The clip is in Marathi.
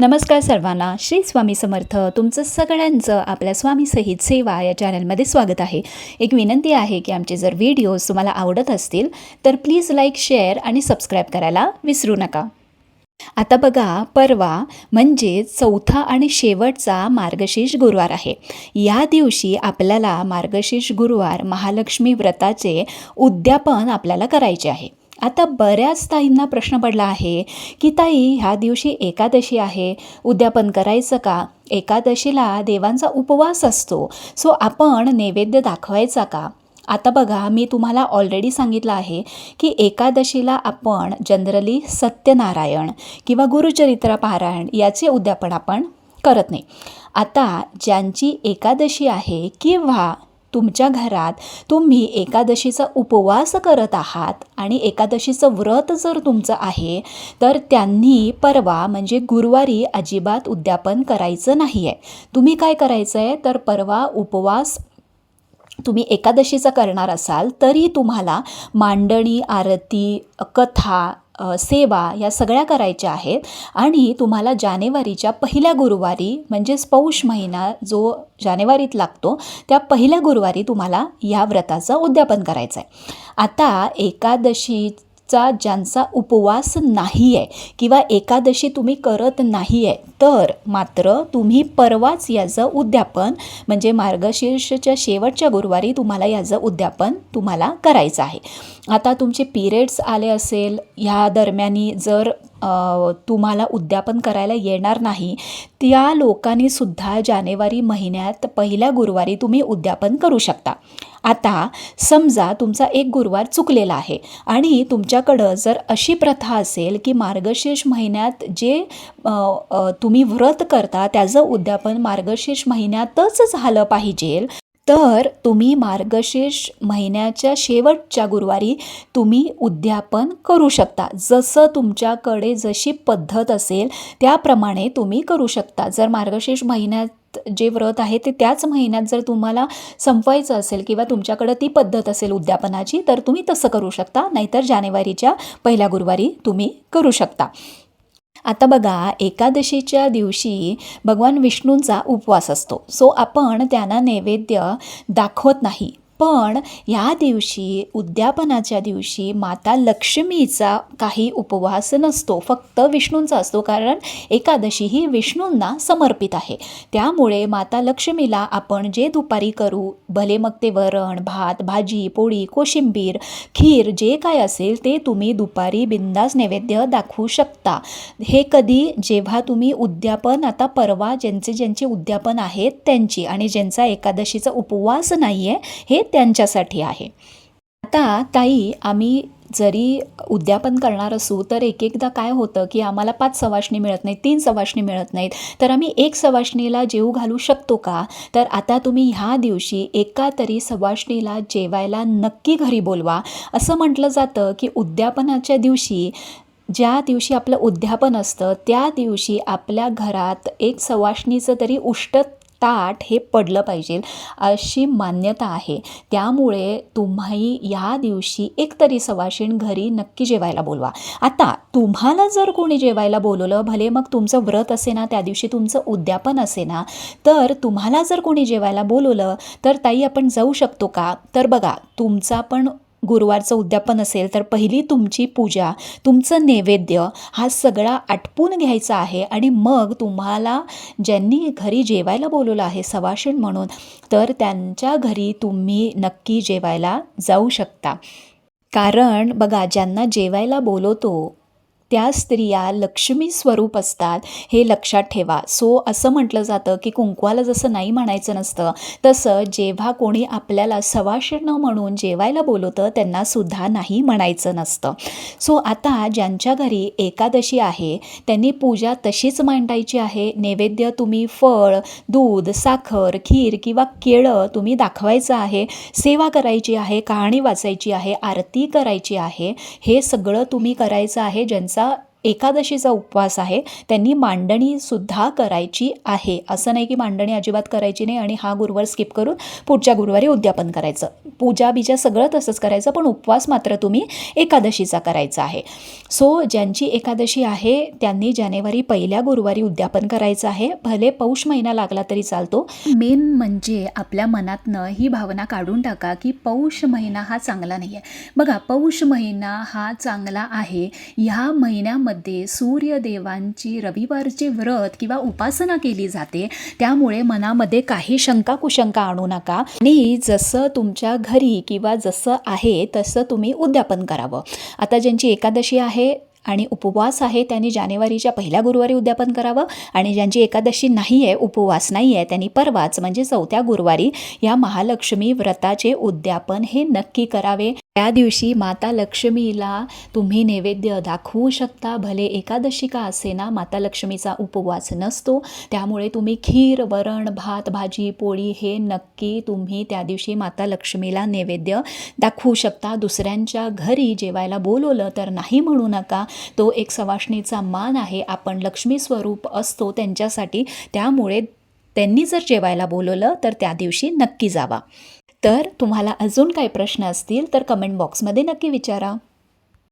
नमस्कार सर्वांना श्री स्वामी समर्थ. तुमचं सगळ्यांचं आपल्या स्वामी सहित सेवा या चॅनलमध्ये स्वागत आहे. एक विनंती आहे की आमचे जर व्हिडिओज तुम्हाला आवडत असतील तर प्लीज लाईक शेअर आणि सबस्क्राईब करायला विसरू नका. आता बघा परवा म्हणजे चौथा आणि शेवटचा मार्गशीर्ष गुरुवार आहे. या दिवशी आपल्याला मार्गशीर्ष गुरुवार महालक्ष्मी व्रताचे उद्यापन आपल्याला करायचे आहे. आता बऱ्याच ताईंना प्रश्न पडला आहे की ताई ह्या दिवशी एकादशी आहे. उद्यापन करायचं का? एकादशीला देवांचा उपवास असतो. सो आपण नैवेद्य दाखवायचा का? आता बघा मी तुम्हाला ऑलरेडी सांगितलं आहे की एकादशीला आपण जनरली सत्यनारायण किंवा गुरुचरित्र पारायण याचे उद्यापन आपण करत नाही. आता ज्यांची एकादशी आहे किंवा तुमच्या घरात तुम्ही एकादशीचा उपवास करत आहात आणि एकादशीचं व्रत जर तुमचं आहे तर त्यांनी परवा म्हणजे गुरुवारी अजिबात उद्यापन करायचं नाही आहे तुम्ही काय करायचं आहे तर परवा उपवास तुम्ही एकादशीचा करणार असाल तरी तुम्हाला मांडणी आरती कथा सेवा या सगळ्या करायच्या आहेत. आणि तुम्हाला जानेवारीच्या पहिल्या गुरुवारी म्हणजेच पौष महिना जो जानेवारीत लागतो त्या पहिल्या गुरुवारी तुम्हाला या व्रताचं उद्यापन करायचं आहे आता एकादशी चा ज्यांचा उपवास नाही आहे किंवा एकादशी तुम्ही करत नाही आहे तर मात्र तुम्ही परवाच याचं उद्यापन म्हणजे मार्गशीर्षच्या शेवटच्या गुरुवारी तुम्हाला याचं उद्यापन तुम्हाला करायचं आहे. आता तुमचे पिरियड्स आले असेल ह्या दरम्यानी जर तुम्हाला उद्यापन करायला येणार नाही त्या लोकांनी सुद्धा जानेवारी महिन्यात पहिल्या गुरुवारी तुम्ही उद्यापन करू शकता. आता समजा तुमचा एक गुरुवार चुकलेला आहे आणि तुमच्याकडं जर अशी प्रथा असेल की मार्गशीर्ष महिन्यात जे तुम्ही व्रत करता त्याचं उद्यापन मार्गशीर्ष महिन्यातच झालं पाहिजे तर तुम्ही मार्गशीर्ष महिन्याच्या शेवटच्या गुरुवारी तुम्ही उद्यापन करू शकता. जसं तुमच्याकडे जशी पद्धत असेल त्याप्रमाणे तुम्ही करू शकता. जर मार्गशीर्ष महिन्यात जे व्रत आहे ते त्याच महिन्यात जर तुम्हाला संपवायचं असेल किंवा तुमच्याकडं ती पद्धत असेल उद्यापनाची तर तुम्ही तसं करू शकता. नाहीतर जानेवारीच्या पहिल्या गुरुवारी तुम्ही करू शकता. आता बघा एकादशीच्या दिवशी भगवान विष्णूंचा उपवास असतो. सो आपण त्यांना नैवेद्य दाखवत नाही. पण या दिवशी उद्यापनाच्या दिवशी माता लक्ष्मीचा काही उपवास नसतो फक्त विष्णूंचा असतो कारण एकादशी ही विष्णूंना समर्पित आहे. त्यामुळे माता लक्ष्मीला आपण जे दुपारी करू भले मग ते वरण भात भाजी पोळी कोशिंबीर खीर जे काय असेल ते तुम्ही दुपारी बिंदास नैवेद्य दाखवू शकता. हे कधी जेव्हा तुम्ही उद्यापन आता परवा ज्यांचे ज्यांचे उद्यापन आहेत त्यांची आणि ज्यांचा एकादशीचा उपवास नाही आहे हे त्यांच्यासाठी आहे. आता ताई आम्ही जरी उद्यापन करणार असू तर एक एकदा काय होतं की आम्हाला पाच सवाशणी मिळत नाहीत तीन सवाशणी मिळत नाहीत. तर आम्ही एक सवाशणीला जेवू घालू शकतो का? तर आता तुम्ही ह्या दिवशी एका तरी सवाशणीला जेवायला नक्की घरी बोलवा. असं म्हटलं जातं की उद्यापनाच्या दिवशी ज्या दिवशी आपलं उद्यापन असतं त्या दिवशी आपल्या घरात एक सवाशणीचं तरी उष्ट ताट हे पडलं पाहिजे अशी मान्यता आहे. त्यामुळे तुम्ही या दिवशी एकतरी सवाशीण घरी नक्की जेवायला बोलवा. आता तुम्हाला जर कोणी जेवायला बोलवलं भले मग तुमचं व्रत असे ना त्या दिवशी तुमचं उद्यापन असे ना तर तुम्हाला जर कोणी जेवायला बोलवलं तर ताई आपण जाऊ शकतो का? तर बघा तुमचा पण गुरुवारचं उद्यापन असेल तर पहिली तुमची पूजा तुमचं नैवेद्य हा सगळा आटपून घ्यायचा आहे आणि मग तुम्हाला ज्यांनी घरी जेवायला बोलवलं आहे सवाशीण म्हणून तर त्यांच्या घरी तुम्ही नक्की जेवायला जाऊ शकता. कारण बघा ज्यांना जेवायला बोलवतो त्या स्त्रिया लक्ष्मी स्वरूप असतात हे लक्षात ठेवा. सो असं म्हटलं जातं की कुंकवाला जसं नाही म्हणायचं नसतं तसं जेव्हा कोणी आपल्याला सवाशीण म्हणून जेवायला बोलवतं त्यांनासुद्धा नाही म्हणायचं नसतं. सो आता ज्यांच्या घरी एकादशी आहे त्यांनी पूजा तशीच मांडायची आहे. नैवेद्य तुम्ही फळ दूध साखर खीर किंवा केळं तुम्ही दाखवायचं आहे सेवा करायची आहे कहाणी वाचायची आहे आरती करायची आहे हे सगळं तुम्ही करायचं आहे ज्यांचं sa एकादशीचा उपवास आहे त्यांनी मांडणीसुद्धा करायची आहे. असं नाही की मांडणी अजिबात करायची नाही आणि हा गुरुवार स्किप करून पुढच्या गुरुवारी उद्यापन करायचं. पूजा बिजा सगळं तसंच करायचं पण उपवास मात्र तुम्ही एकादशीचा करायचा आहे. सो ज्यांची एकादशी आहे त्यांनी जानेवारी पहिल्या गुरुवारी उद्यापन करायचं आहे. भले पौष महिना लागला तरी चालतो. मेन म्हणजे आपल्या मनातनं ही भावना काढून टाका की पौष महिना हा चांगला नाही आहे बघा पौष महिना हा चांगला आहे. ह्या महिन्यामध्ये सूर्यदेवांची रविवारचे व्रत किंवा उपासना केली जाते. त्यामुळे मनामध्ये काही शंका कुशंका आणू नका. आणि जसं तुमच्या घरी किंवा जसं आहे तसं तुम्ही उद्यापन करावं. आता ज्यांची एकादशी आहे आणि उपवास आहे त्यांनी जानेवारीच्या पहिल्या गुरुवारी उद्यापन करावं. आणि ज्यांची एकादशी नाही आहे उपवास नाही आहे त्यांनी परवाच म्हणजे चौथ्या गुरुवारी या महालक्ष्मी व्रताचे उद्यापन हे नक्की करावे. त्या दिवशी माता लक्ष्मीला तुम्ही नैवेद्य दाखवू शकता. भले एकादशी का असेना माता लक्ष्मीचा उपवास नसतो. त्यामुळे तुम्ही खीर वरण भात भाजी पोळी हे नक्की तुम्ही त्या दिवशी माता लक्ष्मीला नैवेद्य दाखवू शकता. दुसऱ्यांच्या घरी जेवायला बोलवलं तर नाही म्हणू नका. तो एक सवाष्णीचा मान आहे. आपण लक्ष्मी स्वरूप असतो त्यांच्यासाठी. त्यामुळे त्यांनी जर जेवायला बोलवलं तर त्या दिवशी नक्की जावा. तर तुम्हाला अजून काही प्रश्न असतील तर कमेंट बॉक्समध्ये नक्की विचारा.